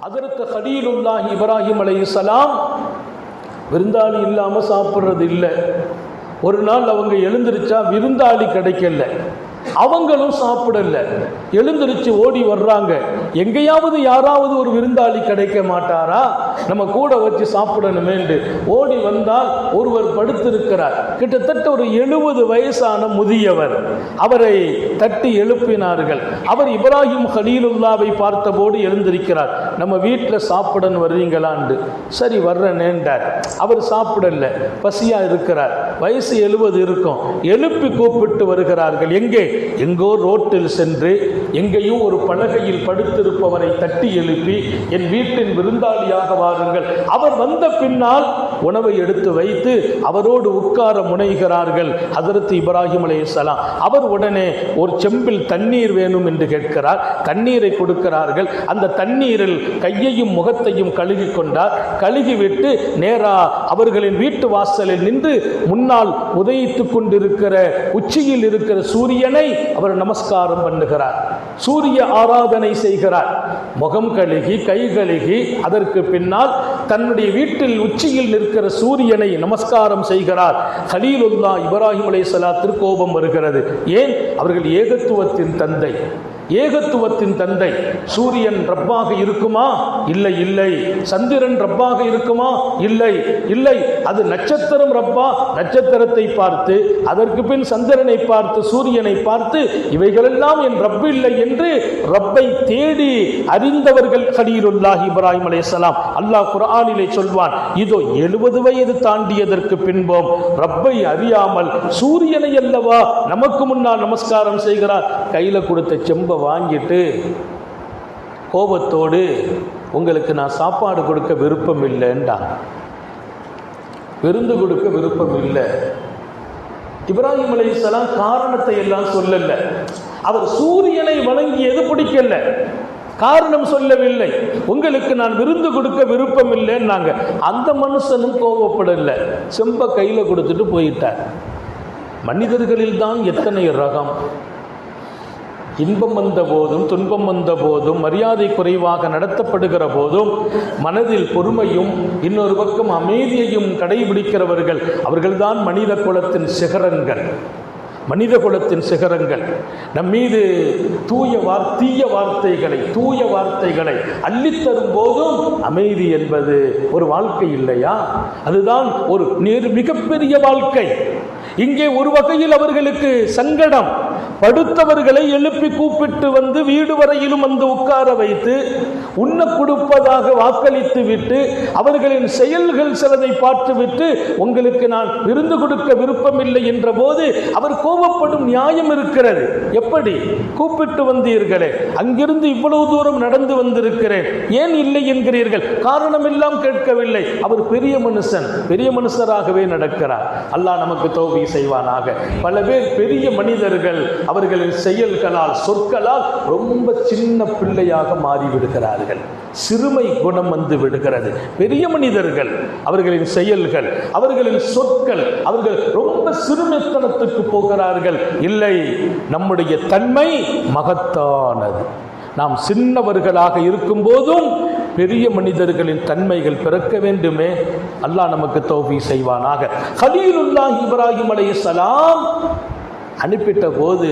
அதற்கு ஹலீலுல்லாஹ் இப்ராஹிம் அலைஹிஸ்ஸலாம் விருந்தாளி இல்லாமல் சாப்பிட்றது இல்லை. ஒரு நாள் அவங்க எழுந்திருச்சா விருந்தாளி கிடைக்கல. அவங்களும் சாப்பிடல. எழுந்திருச்சு ஓடி வர்றாங்க. எங்கேயாவது யாராவது ஒரு விருந்தாளி கிடைக்க மாட்டாரா? நம்ம கூட வச்சு சாப்பிடணுமேண்டு ஓடி வந்தால் ஒருவர் படுத்திருக்கிறார். கிட்டத்தட்ட ஒரு எழுபது வயசான முதியவர். அவரை தட்டி எழுப்பினார்கள். அவர் இப்ராஹிம் ஹலீலுல்லாவை பார்த்தபோது எழுந்திருக்கிறார். நம்ம வீட்டில் சாப்பிடன்னு வர்றீங்களாண்டு சரி வர்றேனேண்டார் அவர் சாப்பிடல. பசியா இருக்கிறார். வயசு எழுபது இருக்கும். எழுப்பி கூப்பிட்டு வருகிறார்கள். எங்கே? எங்கோ ரோட்டில் சென்று எங்கேயும் ஒரு பலகையில் படுத்திருப்பவரை தட்டி எழுப்பி என் வீட்டின் விருந்தாளியாக வாருங்கள். அவர் வந்த பின்னால் உணவை எடுத்து வைத்து அவரோடு உட்கார முனைகிறார்கள் அதற்கு இப்ராஹிம் அலைஹிஸ்ஸலாம் அவர் உடனே ஒரு செம்பில் தண்ணீர் வேணும் என்று கேட்கிறார். தண்ணீரை கொடுக்கிறார்கள். அந்த தண்ணீரில் கையையும் முகத்தையும் கழுகி கொண்டார். கழுகிவிட்டு நேரா அவர்களின் வீட்டு வாசலில் நின்று முன்னால் உதயித்துக் கொண்டிருக்கிற உச்சியில் இருக்கிற சூரியனை அவர் நமஸ்காரம் பண்ணுகிறார். சூரிய ஆராதனை செய்கிறார். முகம் கழுகி கை கழுகி அதற்கு பின்னால் தன்னுடைய வீட்டில் உச்சியில் நிற்கிற சூரியனை நமஸ்காரம் செய்கிறார். ஹலீலுல்லா இப்ராஹிம் அலைஹிஸ்ஸலாத்திற்கு கோபம் வருகிறது. ஏன்? அவர்கள் ஏகத்துவத்தின் தந்தை. ஏகத்துவத்தின் தந்தை சூரியன் ரப்பாக இருக்குமா? இல்லை இல்லை. சந்திரன் ரப்பாக இருக்குமா? இல்லை இல்லை. அது நட்சத்திரம் ரப்பா. நட்சத்திரத்தை பார்த்து அதற்கு பின் சந்திரனை பார்த்து சூரியனை பார்த்து இவைகளெல்லாம் என் ரப்பு இல்லை என்று ரப்பை தேடி அறிந்தவர்கள் கலீலுல்லாஹி இப்ராஹிம் அலைஹிஸ்ஸலாம். அல்லாஹ் குரானிலே சொல்வான் இதோ எழுபது வயது தாண்டியதற்கு பின்போம் ரப்பை அறியாமல் சூரியனை அல்லவா நமக்கு முன்னால் நமஸ்காரம் செய்கிறார்? கையில கொடுத்த செம்ப வாங்கிட்டு கோபத்தோடு உங்களுக்கு நான் சாப்பாடு கொடுக்க விருப்பம் இல்லைன்றாங்க விருந்து கொடுக்க விருப்பம் இல்லை இப்ராஹிம் அலைஹிஸ்ஸலாம் காரணத்தை எல்லாம் சொல்லல. அவர் சூரியனை வணங்கியது பிடிக்கல. காரணம் சொல்லவில்லை. உங்களுக்கு நான் விருந்து கொடுக்க விருப்பம் இல்லைன்னாங்க அந்த மனுஷனும் கோபப்படல. செம்ப கையில கொடுத்துட்டு போயிட்டார். மனிதர்களில் தான் எத்தனை ரகம்? இன்பம் வந்த போதும் துன்பம் வந்த போதும் மரியாதை குறைவாக நடத்தப்படுகிற போதும் மனதில் பொறுமையும் இன்னொரு பக்கம் அமைதியையும் கடைபிடிக்கிறவர்கள் அவர்கள்தான் மனித குலத்தின் சிகரங்கள். மனித குலத்தின் சிகரங்கள். நம் மீது தூய வார் தீய வார்த்தைகளை தூய வார்த்தைகளை அள்ளித்தரும் போதும் அமைதி என்பது ஒரு வாழ்க்கை இல்லையா? அதுதான் ஒரு நேர் மிகப்பெரிய வாழ்க்கை. இங்கே ஒரு வகையில் அவர்களுக்கு சங்கடம். படுத்தவர்களை எழுப்பி கூப்பிட்டு வந்து வீடு வரையிலும் வந்து உட்கார வைத்து உண்ண கொடுப்பதாக வாக்களித்து விட்டு அவர்களின் செயல்கள் சிலதை பார்த்துவிட்டு உங்களுக்கு நான் விருந்து கொடுக்க விருப்பமில்லை என்ற போது அவர் கோபப்படும் நியாயம் இருக்கிறது. எப்படி? கூப்பிட்டு வந்தீர்களே அங்கிருந்து இவ்வளவு தூரம் நடந்து வந்திருக்கிறேன். ஏன் இல்லை என்கிறீர்கள்? காரணம் எல்லாம் கேட்கவில்லை. அவர் பெரிய மனுஷன் பெரிய மனுஷராகவே நடக்கிறார். அல்லாஹ் நமக்கு தோவி செய்வானாக. பல பேர் பெரிய மனிதர்கள் அவர்களின் செயல்களால் சொற்களால் ரொம்ப சின்ன பிள்ளையாக மாறிவிடுகிறார்கள். சிறுமை குணம் வந்து விடுகிறது. பெரிய மனிதர்கள் அவர்களின் செயல்கள் அவர்களின் சொற்கள் அவர்கள் ரொம்ப சிறுமைத்தனத்துக்கு போகிறார்கள். இல்லை நம்முடைய தன்மை மகத்தானது. நாம் சின்னவர்களாக இருக்கும்போதும் பெரிய மனிதர்களின் தன்மைகள் பிறக்க வேண்டுமே. அல்லாஹ் நமக்கு தோஃபி செய்வானாக. ஹலீலுல்லாஹ் இப்ராஹிம் சலாம் அனுப்பிட்ட போது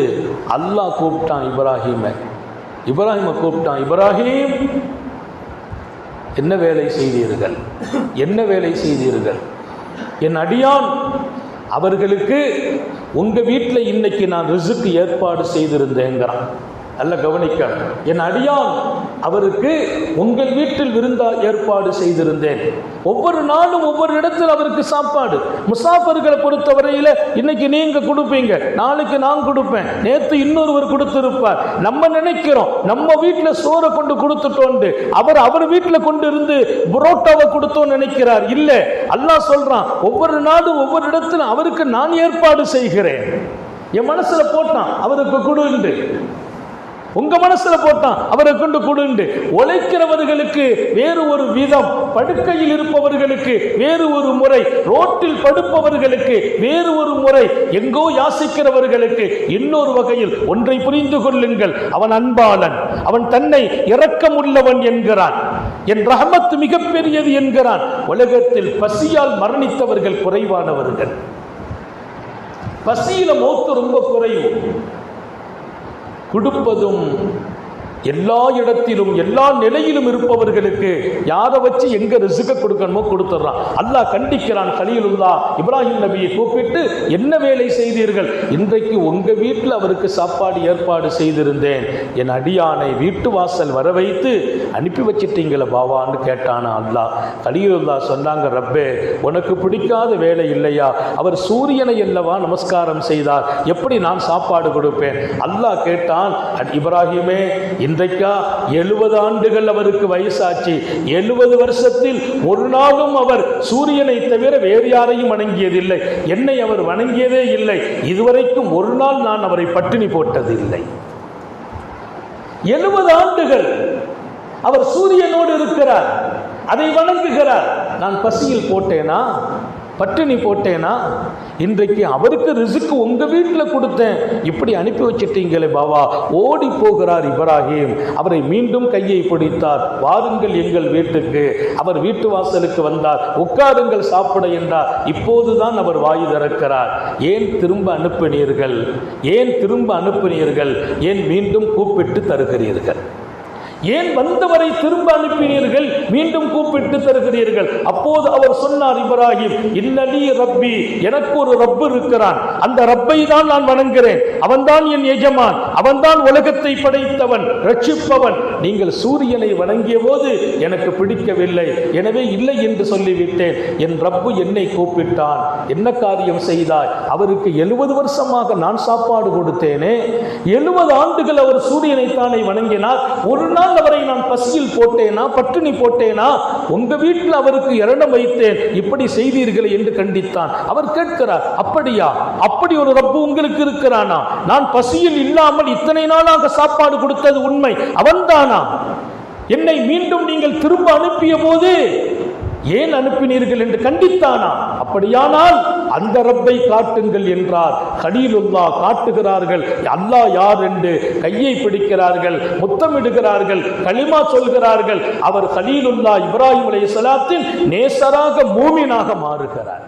அல்லாஹ் கூப்பிட்டான் இப்ராஹிமை. இப்ராஹிமை கூப்பிட்டான் இப்ராஹிம் என்ன வேலை செய்தீர்கள்? என்ன வேலை செய்தீர்கள்? என் அடியான் அவர்களுக்கு உங்கள் வீட்டில் இன்னைக்கு நான் ரிசுக்கு ஏற்பாடு செய்திருந்தேங்கிறான். நல்ல கவனிக்க. என் அடியான் அவருக்கு உங்கள் வீட்டில் விருந்தா ஏற்பாடு செய்திருந்தேன். ஒவ்வொரு நாளும் ஒவ்வொரு இடத்தில் அவருக்கு சாப்பாடு. முசாஃபர்களை பொறுத்தவரையில் இன்னைக்கு நீங்க கொடுப்பீங்க. நாளைக்கு நான் கொடுப்பேன். நேற்று இன்னொருவர் கொடுத்திருப்பார். நம்ம நினைக்கிறோம். நம்ம வீட்டில் சோறை கொண்டு கொடுத்துட்டோண்டு. அவர் அவர் வீட்டில் கொண்டு இருந்து புரோட்டாவை கொடுத்தோம் நினைக்கிறார். இல்ல அல்லாஹ் சொல்றான் ஒவ்வொரு நாடும் ஒவ்வொரு இடத்துல அவருக்கு நான் ஏற்பாடு செய்கிறேன். என் மனசுல போட்டான் அவருக்கு கொடுண்டு உங்க மனசுல போட்டான் அவரை கொண்டு கொடுண்டு. உழைக்கிறவர்களுக்கு வேறு ஒரு விதம் படுக்கையில் இருப்பவர்களுக்கு வேறு ஒரு முறை ரோட்டில் படுப்பவர்களுக்கு வேறு ஒரு முறை எங்கோ யாசிக்கிறவர்களுக்கு இன்னொரு வகையில் ஒன்றை புரிந்து கொள்ளுங்கள். அவன் அன்பாளன் அவன் தன்னை இரக்கமுள்ளவன் என்கிறான். என் ரஹமத்து மிகப்பெரியது என்கிறான். உலகத்தில் பசியால் மரணித்தவர்கள் குறைவானவர்கள். பசியில மௌத்து ரொம்ப குறைவு. கொடுப்பதும் எல்லா இடத்திலும் எல்லா நிலையிலும் இருப்பவர்களுக்கு யாரை வச்சு எங்க ரிசுக்க கொடுக்கணுமோ கொடுத்துட்றான். அல்லாஹ் கண்டிக்கிறான் கலீலுல்லா. இப்ராஹிம் நபியை கூப்பிட்டு என்ன வேலை செய்தீர்கள்? இன்றைக்கு உங்க வீட்டில் அவருக்கு சாப்பாடு ஏற்பாடு செய்திருந்தேன். என் அடியானை வீட்டு வாசல் வர வைத்து அனுப்பி வச்சிட்டீங்களே பாவான்னு கேட்டானா அல்லாஹ். கலீலுல்லா சொன்னாங்க ரப்பே உனக்கு பிடிக்காத வேலை இல்லையா? அவர் சூரியனை அல்லவா நமஸ்காரம் செய்தார். எப்படி நான் சாப்பாடு கொடுப்பேன்? அல்லாஹ் கேட்டான் இப்ராஹிமே இன்றைக்கா எழுபது ஆண்டுகள் அவருக்கு வயசாச்சு. எழுபது வருஷத்தில் ஒரு நாளும் அவர் சூரியனை தவிர வேறு யாரையும் வணங்கியதில்லை. என்னை அவர் வணங்கியதே இல்லை. இதுவரைக்கும் ஒரு நாள் நான் அவரை பட்டினி போட்டதில்லை. எழுபது ஆண்டுகள் அவர் சூரியனோடு இருக்கிறார். அதை வணங்குகிறார். நான் பசியில் போட்டேனா? பட்டினி போட்டேனா? இன்றைக்கு அவருக்கு ரிசுக்கு உங்கள் வீட்டில் கொடுத்தேன். இப்படி அனுப்பி வச்சிட்டீங்களே பாவா. ஓடி போகிறார் இப்ராஹிம். அவரை மீண்டும் கையை பிடித்தார். வாருங்கள் எங்கள் வீட்டுக்கு. அவர் வீட்டு வாசலுக்கு வந்தார். உட்காருங்கள் சாப்பிட என்றார். இப்போதுதான் அவர் வாய் திறக்கிறார். ஏன் திரும்ப அனுப்பினீர்கள்? ஏன் திரும்ப அனுப்பினீர்கள்? ஏன் மீண்டும் கூப்பிட்டு தருகிறீர்கள்? ஏன் வந்தவரை திரும்ப அனுப்பினீர்கள்? மீண்டும் கூப்பிட்டு தருகிறீர்கள். அப்போது அவர் சொன்னார் இப்ராஹிம் இன்னலி ரப்பி எனக்கு ஒரு ரப்பு இருக்கிறான். அந்த ரப்பை தான் நான் வணங்குகிறேன் அவன்தான் என் எஜமான். அவன்தான் உலகத்தை படைத்தவன் ரட்சிப்பவன். நீங்கள் சூரியனை வணங்கிய போது எனக்கு பிடிக்கவில்லை. எனவே இல்லை என்று சொல்லிவிட்டேன். என் ரப்பு என்னை கூப்பிட்டான். என்ன காரியம் செய்தாய்? அவருக்கு எழுபது வருஷமாக நான் சாப்பாடு கொடுத்தேனே. எழுபது ஆண்டுகள் அவர் சூரியனை தானே வணங்கினார். ஒரு நாள் அவரை நான் பசியில் போட்டேனா பட்டினி போட்டேனா? உங்க வீட்டில் அவருக்கு இரணம் வைத்தேன். இப்படி செய்தீர்கள் என்று கண்டித்தான். அவர் கேட்கிறார் அப்படியா? அப்படி ஒரு ரப்பு உங்களுக்கு இருக்கிறானா? நான் பசியில் இல்லாமல் இத்தனை நாளாக சாப்பாடு கொடுத்தது உண்மை. அவன்தானா? என்னை மீண்டும் நீங்கள் திரும்ப அனுப்பிய போது ஏன் அனுப்பினீர்கள் என்று கண்டித்தானா? அப்படியானால் அந்த ரப்பை காட்டுங்கள் என்றார். கலீலுல்லா காட்டுகிறார்கள். அல்லாஹ் யார் என்று கையை பிடிக்கிறார்கள் முத்தமிடுகிறார்கள் களிமா சொல்கிறார்கள். அவர் கலீலுல்லா இப்ராஹிம் அலைஹிஸ்ஸலாத்தின் நேசராக மூமினாக மாறுகிறார்.